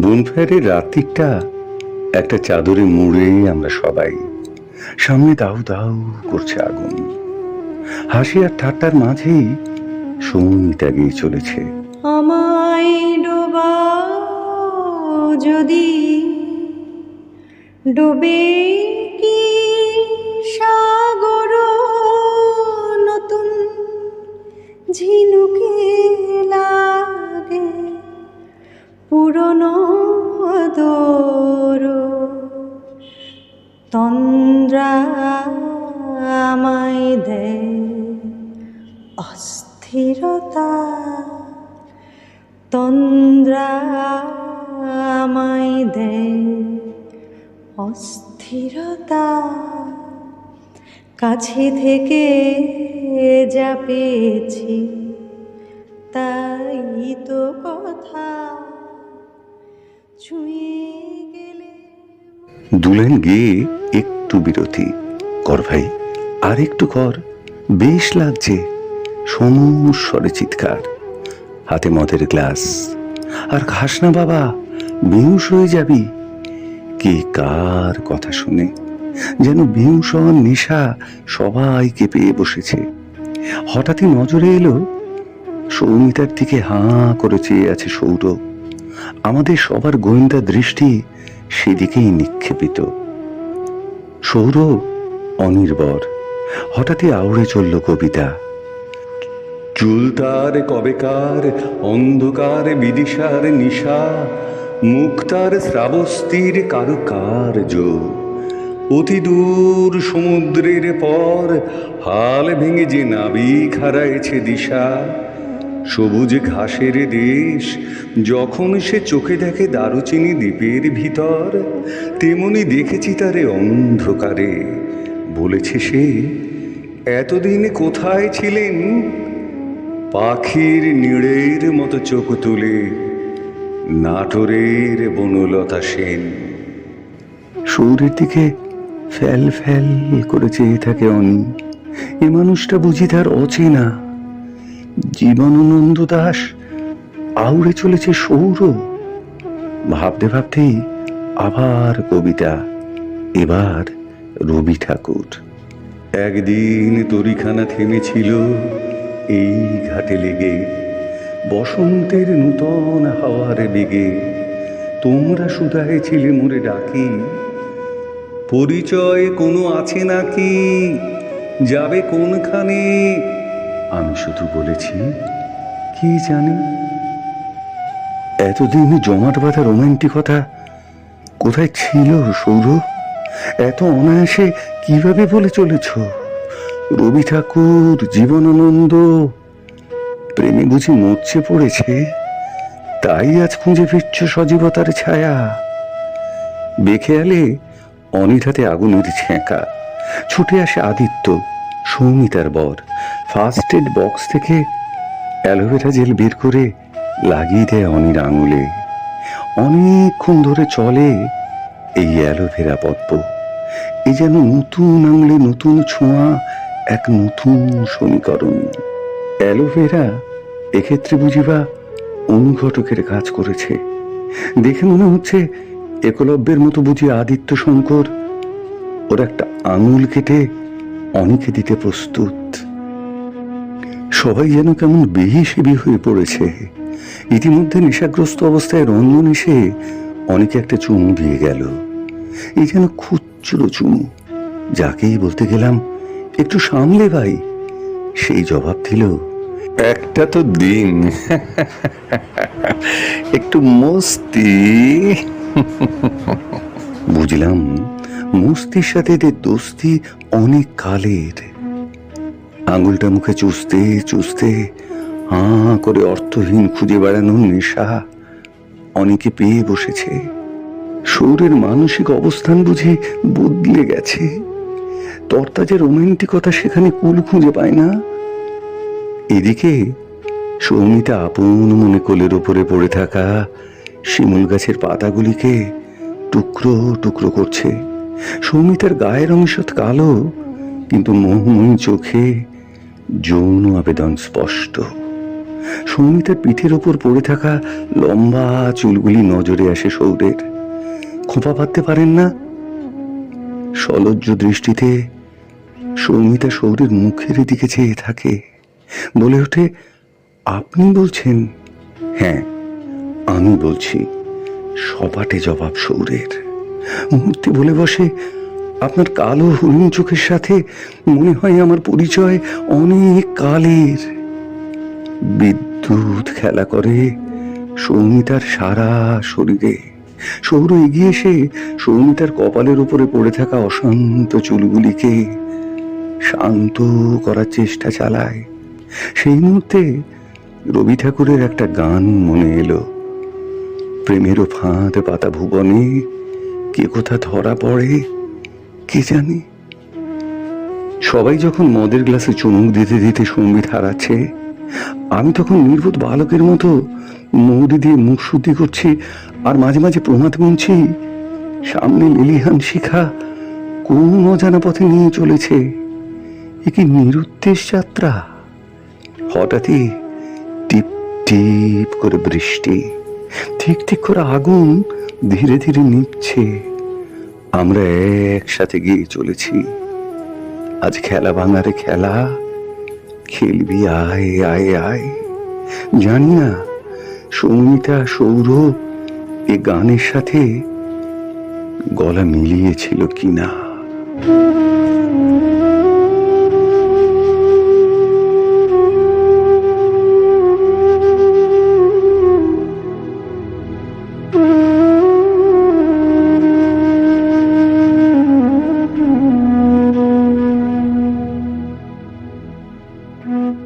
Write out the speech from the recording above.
বনফায়ারের রাত্রিটা একটা চাদরে মুড়ে আমরা সবাই। সামনে দাউ দাউ করছে আগুন। হাসি আর ঠাট্টার মাঝেই সৌমিতা গিয়ে চলেছে। আমায় ডোবাও যদি ডোবে আমায় দেয় অস্থিরতা। তন্দ্রা আমায় দেয় অস্থিরতা। কাছে থেকে যা পেয়েছি, তাই তো কথা। ছুঁয়ে গেলে দুলেন গিয়ে একটু বিরতি। কর ভাই। আর একটু কর বেশ লাগছে। সমস্বরে চিৎকার। হাতে মদের গ্লাস। আর খাস না বাবা, বেহুশ হয়ে যাবি। কে কার কথা শুনে? যেন হওয়ার নেশা সবাইকে পেয়ে বসেছে। হঠাৎই নজরে এলো, সৌমিতার দিকে হাঁ করে চেয়ে আছে সৌরভ আমাদের সবার গোয়েন্দা দৃষ্টি সেদিকেই নিক্ষেপিত। সৌরভ অনির্বর। হঠাৎই আউড়ে চলল কবিতা। চুল তার কবেকার, অন্ধকার বিদিশার নিশা, মুক্তার শ্রাবস্তির কারুকার্য। অতি দূর সমুদ্রের পর, হাল ভেঙে যে নাবিক হারাইছে দিশা। সবুজ ঘাসের দেশ, যখন সে চোখে দেখে দারুচিনি দ্বীপের ভিতর, তেমনি দেখেছি তারে অন্ধকারে। বলেছে সে, এতদিন কোথায় ছিলেন? পাখির নিড়ের মতো চোখ তুলে নাটোরের বনলতা সেন। সৌরের দিকে ফ্যাল ফ্যাল করে চেয়ে থাকে অনি। এ মানুষটা বুঝি তার অচেনা। জীবনানন্দ দাস আউড়ে চলেছে সৌর। ভাবতে ভাবতেই আবার কবিতা। এবার রবি ঠাকুর। একদিন তরিখানা থেমেছিল, এই ঘাটে লেগে। বসন্তের নূতন হাওয়ার বেগে তোমরা ছিলে মোরে ডাকি। পরিচয় কোনো আছে নাকি? যাবে কোনখানে? আমি শুধু বলেছি, কি জানি? এতদিন জমাট বাঁধা রোমান্টিকতা কোথায় ছিল সৌরভ? এত অনায়াসে কীভাবে বলে চলেছ? রবি ঠাকুর, জীবনানন্দ, প্রেমে বুঝি মরছে পড়েছে, তাই আজ খুঁজে ফিরছ সজীবতার ছায়া। বেখেয়ালে অনিধাতে আগুনের ছ্যাঁকা ছুটে আসে আদিত্য, সৌমিতার বর। ফার্স্ট এড বক্স থেকে অ্যালোভেরা জেল বের করে লাগিয়ে দেয় অনির আঙুলে। অনেকক্ষণ ধরে চলে এই অ্যালোভেরা পদ্ম। এ যেন নতুন আঙুলে নতুন ছোঁয়া, এক নতুন সমীকরণ। অ্যালোভেরা এক্ষেত্রে বুঝিবা অনুঘটকের কাজ করেছে। দেখে মনে হচ্ছে একলব্যের মতো বুঝি আদিত্য শঙ্কর ওর একটা আঙুল কেটে অনেকে দিতে প্রস্তুত। সবাই যেন কেমন বেহিসেবি হয়ে পড়েছে। ইতিমধ্যে নেশাগ্রস্ত অবস্থায় রঞ্জন এসে অনেকে একটা চুমু দিয়ে গেল। এই যেন খুচরো চুমু। যাকেই বলতে গেলাম, একটু সামলে ভাই। সেই জবাব দিল, একটা তো দিন। একটু মস্তি। বুঝলাম, মস্তির সাথে এদের দোস্তি অনেক কালের। আঙুলটা মুখে চুষতে চুষতে হাঁ করে অর্থহীন খুঁজে বেড়ানোর নেশা অনেকে পেয়ে বসেছে। সৌরের মানসিক অবস্থান বুঝি বদলে গেছে। তর্তা তরতাজা রোমান্টিকতা সেখানে কুল খুঁজে পায় না। এদিকে সৌমিতা আপন মনে কোলের ওপরে পড়ে থাকা শিমুল গাছের পাতাগুলিকে টুকরো টুকরো করছে। সৌমিতার গায়ের অংশ কালো, কিন্তু মোহময়ী চোখে যৌন আবেদন স্পষ্ট। সৌমিতার পিঠের ওপর পড়ে থাকা লম্বা চুলগুলি নজরে আসে সৌরের খোঁপা পাততে পারেন না? সলজ্জ দৃষ্টিতে সৌমিতা সৌরের মুখের দিকে চেয়ে থাকে। বলে ওঠে, আপনি বলছেন? হ্যাঁ আমি বলছি সপাটে জবাব সৌরের মূর্তি বলে বসে, আপনার কালো হরিণ চোখের সাথে মনে হয় আমার পরিচয় অনেক কালের। বিদ্যুৎ খেলা করে সৌমিতার সারা শরীরে সৌর এগিয়ে এসে সৌমিতার কপালের উপরে পড়ে থাকা অশান্ত চুলগুলিকে শান্ত করার চেষ্টা চালায়। সেই মুহূর্তে রবি ঠাকুরের একটা গান মনে এলো। প্রেমেরও ফাঁদ পাতা ভুবনে, কে কোথা ধরা পড়ে, কে জানে? সবাই যখন মদের গ্লাসে চুমুক দিতে দিতে সংগীত হারাচ্ছে আমি তখন নির্বোধ বালকের মতো মৌরি দিয়ে মুখ শুদ্ধি করছি আর মাঝে মাঝে প্রমাদ গুনছি, সামনে লিলিহান শিখা কোন অজানা পথে নিয়ে চলেছে? এ কি নিরুদ্দেশ যাত্রা? হঠাৎই টিপ টিপ করে বৃষ্টি, ঠিক ঠিক করে আগুন ধীরে ধীরে নিচ্ছে আমরা একসাথে গিয়ে চলেছি। আজ খেলা ভাঙারে খেলা খেলবি আয় আয় আয়। জানি না সৌমিতা সৌরভ এ গানের সাথে গলা মিলিয়েছিল কিনা। Mm-hmm.